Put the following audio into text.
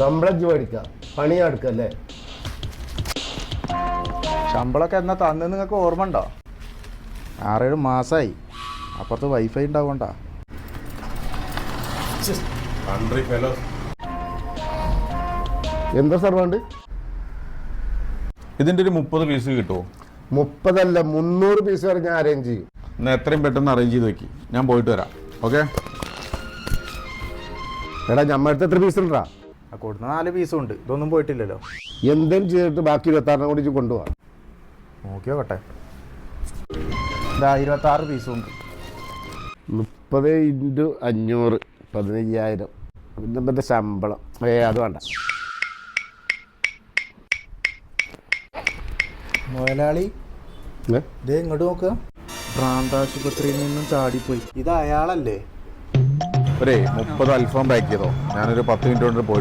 ശമ്പളം മേടിക്കാം പണി അടുക്കല്ലേ ശമ്പളമൊക്കെ എന്നാ തന്നെ നിങ്ങൾക്ക് ഓർമ്മ ഉണ്ടോ? ആറേഴ് മാസമായി അപ്പുറത്ത് വൈഫൈ ഉണ്ടാവണ്ട? എന്താ സാർ എന്താ സർവണ്ട് ഇതിന്റെ ഒരു മുപ്പത് പീസ് കിട്ടുമോ മുപ്പതല്ല മുന്നൂറ് പീസ് വരെ ഞാൻ അറേഞ്ച് ചെയ്യും. എന്നാ എത്രയും പെട്ടെന്ന് അറേഞ്ച് ചെയ്ത് വെക്കി. ഞാൻ പോയിട്ട് വരാം. ഓക്കെ എടാ ഞമ്മടുത്ത് എത്ര പീസ് ഉണ്ടാ കൊടുത്ത നാല് പീസും ഉണ്ട്. ഇതൊന്നും പോയിട്ടില്ലല്ലോ. എന്തും ചെയ്തിട്ട് ബാക്കി ഇരുപത്താറിനെ കൂടി കൊണ്ടുപോകാം നോക്കി നോക്കട്ടെ. ഇതാ ഇരുപത്താറ് പീസും ഉണ്ട്. മുപ്പത് ഇന്റു അഞ്ഞൂറ് പതിനയ്യായിരം. പിന്നെ മറ്റേ ശമ്പളം. ഏ അത് വേണ്ട. മുതലാളി? ഇതേ ഇങ്ങോട്ട് നോക്കുക ഭ്രാന്താശുപത്രിയിൽ നിന്നും ചാടിപ്പോയി. ഇത് അയാളല്ലേ? ഒരേ മുപ്പത് അൽഫാം പാക്ക് ചെയ്തോ. ഞാനൊരു പത്ത് മിനിറ്റ് കൊണ്ട് പോയിട്ട്